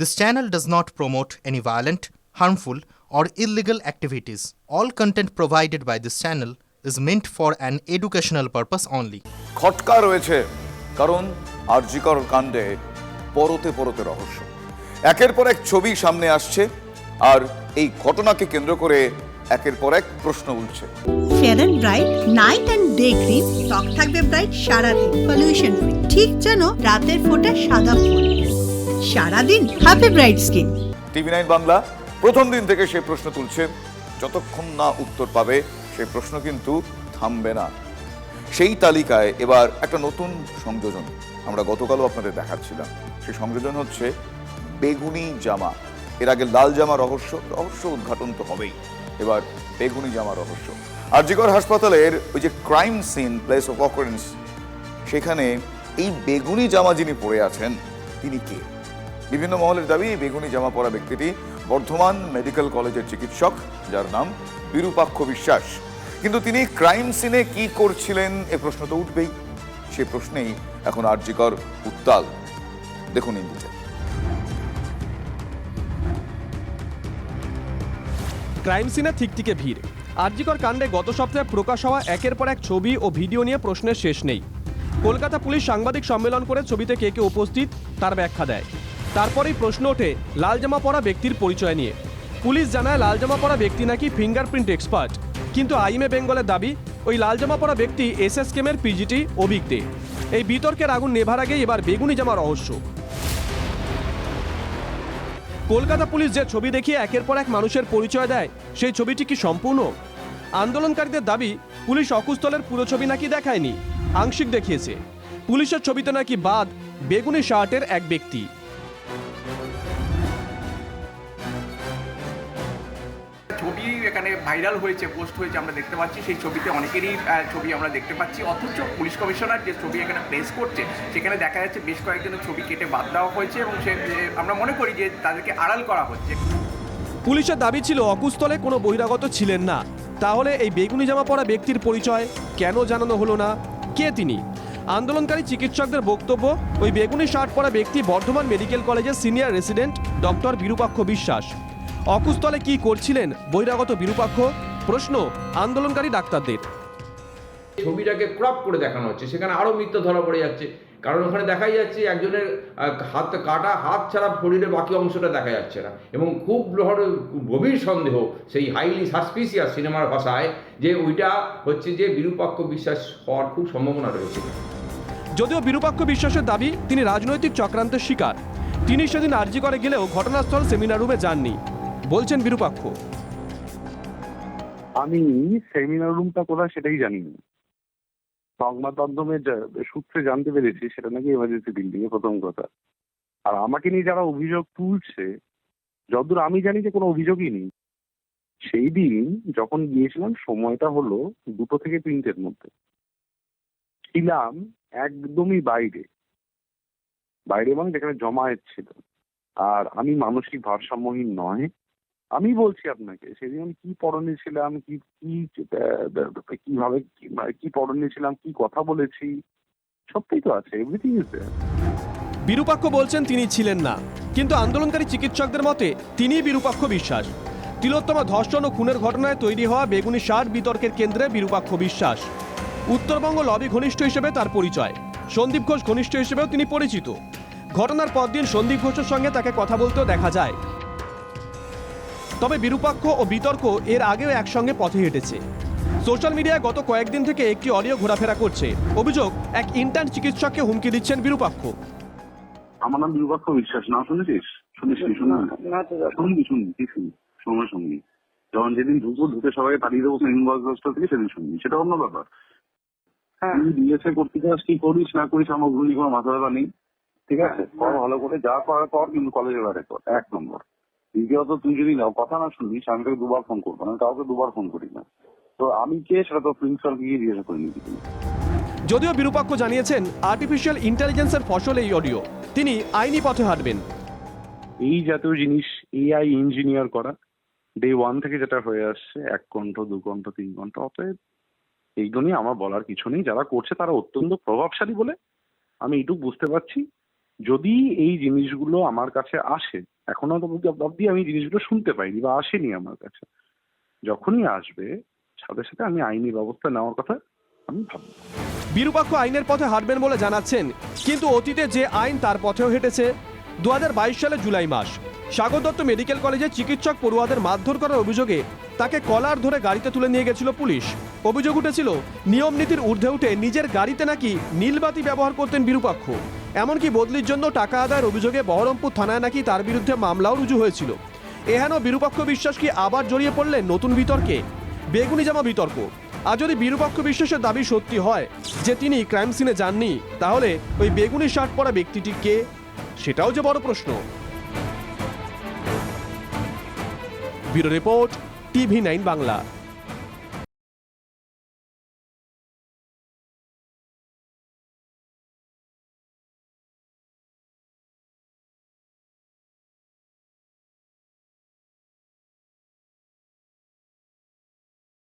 This channel does not promote any violent, harmful, or illegal activities. All content provided by this channel is meant for an educational purpose only. খটকা রয়েছে কারণ আরজিকর কাণ্ডে পরতে পরতে রহস্য একের পর এক ছবি সামনে আসছে আর এই ঘটনাকে কেন্দ্র করে একের পর এক প্রশ্ন উঠছে fair and bright night and day cream ত্বক থাকবে ব্রাইট সারাদিন পলিউশন ফ্রি ঠিক যেন রাতের ফোটা সাদা ফুল সারাদিন happy bright skin TV nine Bangla, প্রথম দিন থেকে সে প্রশ্ন তুলছে। যতক্ষণ না উত্তর পাবে সেই প্রশ্ন কিন্তু থামবে না। সেই তালিকায় এবার একটা নতুন সংযোজন আমরা গতকালও আপনাদের দেখাচ্ছিলাম। সেই সংযোজন হচ্ছে বেগুনি জামা। এর আগে লাল জামা রহস্য রহস্য উদ্ঘাটন তো হবেই। এবার বেগুনি জামা রহস্য। আরজিকর হাসপাতালের ওই যে crime scene place of occurrence সেখানে এই বেগুনি জামা যিনি পরে আছেন, তিনি কে? বিভিন্ন মহলের দাবি, বেগুনি জামা পরা ব্যক্তিটি বর্ধমান মেডিকেল কলেজের চিকিৎসক, যার নাম বিরূপাক্ষ বিশ্বাস। কিন্তু তিনি ক্রাইম সিনে কি করছিলেন এ প্রশ্ন তো উঠবেই। সে প্রশ্নেই এখন আরজিকর উত্তাল। দেখুন ইন্দিতে ক্রাইম সিনে ঠিকঠিকে ভিড়। আরজিকর কাণ্ডে গত সপ্তাহে প্রকাশ হওয়া একের পর এক ছবি ও ভিডিও নিয়ে প্রশ্নের শেষ নেই। কলকাতা পুলিশ সাংবাদিক সম্মেলন করে ছবিতে কে কে উপস্থিত, তার ব্যাখ্যা দেয়। তারপরেই প্রশ্ন ওঠে লাল জামা পরা ব্যক্তির পরিচয় নিয়ে। পুলিশ জানায় লাল জামা পরা ব্যক্তি নাকি ফিঙ্গারপ্রিন্ট এক্সপার্ট। কিন্তু আইমে বেঙ্গলের দাবি, ওই লাল জামা পরা ব্যক্তি এস এস কেমের পিজিটি অভিক দে এই বিতর্কের আগুন নেভার আগেই এবার বেগুনি জামা রহস্য। কলকাতা পুলিশ যে ছবি দেখিয়ে একের পর এক মানুষের পরিচয় দেয়, সেই ছবিটি কি সম্পূর্ণ? আন্দোলনকারীদের দাবি, পুলিশ অকুস্থলের পুরো ছবি নাকি দেখায়নি। আংশিক দেখিয়েছে। পুলিশের ছবিতে নাকি বাদ, বেগুনি শার্টের এক ব্যক্তি। এখানে ভাইরাল হয়েছে, পোস্ট হয়েছে, আমরা দেখতে পাচ্ছি। সেই ছবিতে অনেকেরই ছবি আমরা দেখতে পাচ্ছি। অথচ পুলিশ কমিশনার যে ছবি এখানে প্লেস করছে, সেখানে দেখা যাচ্ছে বেশ কয়েকজনের ছবি কেটে বাদ দেওয়া হয়েছে এবং সে আমরা মনে করি যে তাদেরকে আড়াল করা হচ্ছে। পুলিশের দাবি ছিল অকুস্থলে কোনো বহিরাগত ছিলেন না। তাহলে এই বেগুনি জামা পরা ব্যক্তির পরিচয় কেন জানানো হলো না? কে তিনি? আন্দোলনকারী চিকিৎসকদের বক্তব্য, ওই বেগুনি শার্ট পরা ব্যক্তি বর্ধমান মেডিকেল কলেজের senior resident doctor Birupaksha Biswas. অকুস্থলে কি করছিলেন বহিরাগত বিরূপাক্ষ? প্রশ্ন আন্দোলনকারী ডাক্তারদের। ছবিটাকে ক্রপ করে দেখানো হচ্ছে সেখানে আরও মিথ্যা ধরা পড়ে যাচ্ছে। কারণ ওখানে দেখাই যাচ্ছে একজনের হাত কাটা হাত ছাড়া শরীরের বাকি অংশটা দেখা যাচ্ছে না। এবং খুব গভীর সন্দেহ সেই হাইলি সাসপিসিয়াস সিনেমার ভাষায় যে ওইটা হচ্ছে যে বিরূপাক্ষ বিশ্বাস হওয়ার খুব সম্ভাবনা রয়েছে। যদিও বিরূপাক্ষ বিশ্বাসের দাবি তিনি রাজনৈতিক চক্রান্তের শিকার। তিনি সেদিন আর্জি করে গেলেও ঘটনাস্থল সেমিনার রুমে যাননি। বলছেন বিরূপাক্ষ। আমি সেমিনার রুমটা কোথায় সেটাই জানি না। সংবাদ মাধ্যমে সূত্রে জানতে পেরেছি, সেটা নাকি এমার্জেন্সি বিল্ডিং এ প্রথম কথা। আর আমাকে নিয়ে যারা অভিযোগ তুলছে, যতদূর আমি জানি যে কোনো অভিযোগই নেই। সেই দিন যখন গিয়েছিলাম, সময়টা হলো দুটো থেকে তিনটের মধ্যে। ছিলাম একদমই বাইরে। বাইরে মানে যেখানে জমায়েত ছিল। আর আমি মানসিক ভারসাম্যহীন নয়। আমি বলছি আপনাকে, সেদিন আমি কি পরনে ছিলাম, কি কি কীভাবে, কি- মানে পরনে ছিলাম, কি কথা বলেছি, সবটাই তো আছে এভরিথিং ইজ দেয়ার বিরূপাক্ষ বলছেন তিনি ছিলেন না, কিন্তু আন্দোলনকারী চিকিৎসকদের মতে তিনিই বিরূপাক্ষ বিশ্বাস। তিলোত্তমা ধর্ষণ ও খুনের ঘটনায় তৈরি হওয়া বেগুনি শার্ট বিতর্কের কেন্দ্রে বিরূপাক্ষ বিশ্বাস। উত্তরবঙ্গ লবি ঘনিষ্ঠ হিসেবে তার পরিচয়, সন্দীপ ঘোষ ঘনিষ্ঠ হিসেবেও তিনি পরিচিত। ঘটনার পরদিন সন্দীপ ঘোষের সঙ্গে তাকে কথা বলতেও দেখা যায় তবে বিরূপাক্ষ ও বিতর্ক এর আগেও একসঙ্গে পথে হেঁটেছে। সোশ্যাল মিডিয়ায় গত কয়েকদিন থেকে একটি অডিও ঘোরাফেরা করছে। অভিযোগ এক ইন্টার্ন চিকিৎসককে হুমকি দিচ্ছেন বিরূপাক্ষ। আমার নাম বিরূপাক্ষ বিশ্বাস। না শুনেছিস? শুনিস নি? শুনে শুনবি শুনবি কি শুনবি? যখন যেদিন ঢুকবো ঢুকে সবাই তাড়িয়ে দেবো দশটা থেকে সেদিন শুনবি। সেটা অন্য ব্যাপার। তুই ডিএসএ করতে চাস কি করিস না করিস আমার ভুল কোনো মাথা ব্যথা নেই। ঠিক আছে? কর ভালো করে যা করার কর কিন্তু কলেজে বেড়ে কর। এক নম্বর। দ্বিতীয়ত তুই যদি নাও কথা না শুনিস আমি তোকে দুবার ফোন করব আমি কাউকে দুবার ফোন করি না। তো আমি কে সেটা তো প্রিন্সিপালকে গিয়ে জিজ্ঞাসা করে নিবি। যদিও বিরূপাক্ষ জানিয়েছেন আর্টিফিশিয়াল ইন্টেলিজেন্সের ফসল এই অডিও তিনি আইনি পথে হাঁটবেন। এই জাতীয় জিনিস এআই ইঞ্জিনিয়ার করা ডে ওয়ান থেকে যেটা হয়ে আসছে এক ঘণ্টা দু ঘণ্টা তিন ঘণ্টা অতএব এইগুলো নিয়ে আমার বলার কিছু নেই। যারা করছে তারা অত্যন্ত প্রভাবশালী বলে আমি এইটুকু বুঝতে পারছি। যদি এই জিনিসগুলো আমার কাছে আসে, এখনও অব্দি আমি জিনিসগুলো শুনতে পাইনি বা আসেনি আমার কাছে। যখনই আসবে, সাথে সাথে আমি আইনি ব্যবস্থা নেওয়ার কথা আমি ভাববো। বিরূপাক্ষ আইনের পথে হাঁটবেন বলে জানাচ্ছেন, কিন্তু অতীতে যে আইন তার পথেও হেঁটেছে। দু হাজার বাইশ সালে জুলাই মাস সাগর দত্ত মেডিকেল কলেজে চিকিৎসক পড়ুয়াদের মারধর করার অভিযোগে তাকে কলার ধরে গাড়িতে তুলে নিয়ে গেছিল পুলিশ। অভিযোগ উঠেছিল, নিয়ম নীতির ঊর্ধ্বে উঠে নিজের গাড়িতে নাকি নীলবাতি ব্যবহার করতেন বিরূপাক্ষ। এমনকি বদলির জন্য টাকা আদায়ের অভিযোগে বহরমপুর থানায় নাকি তার বিরুদ্ধে মামলাও রুজু হয়েছিল। এহেন বিরূপাক্ষ বিশ্বাস কি আবার জড়িয়ে পড়লেন নতুন বিতর্কে? বেগুনি জামা বিতর্ক। আর যদি বিরূপাক্ষ বিশ্বাসের দাবি সত্যি হয় যে তিনি ক্রাইম সিনে যাননি, তাহলে ওই বেগুনি শার্ট পরা ব্যক্তিটি কে? সেটাও যে বড় প্রশ্ন। Bureau report TV nine Bangla.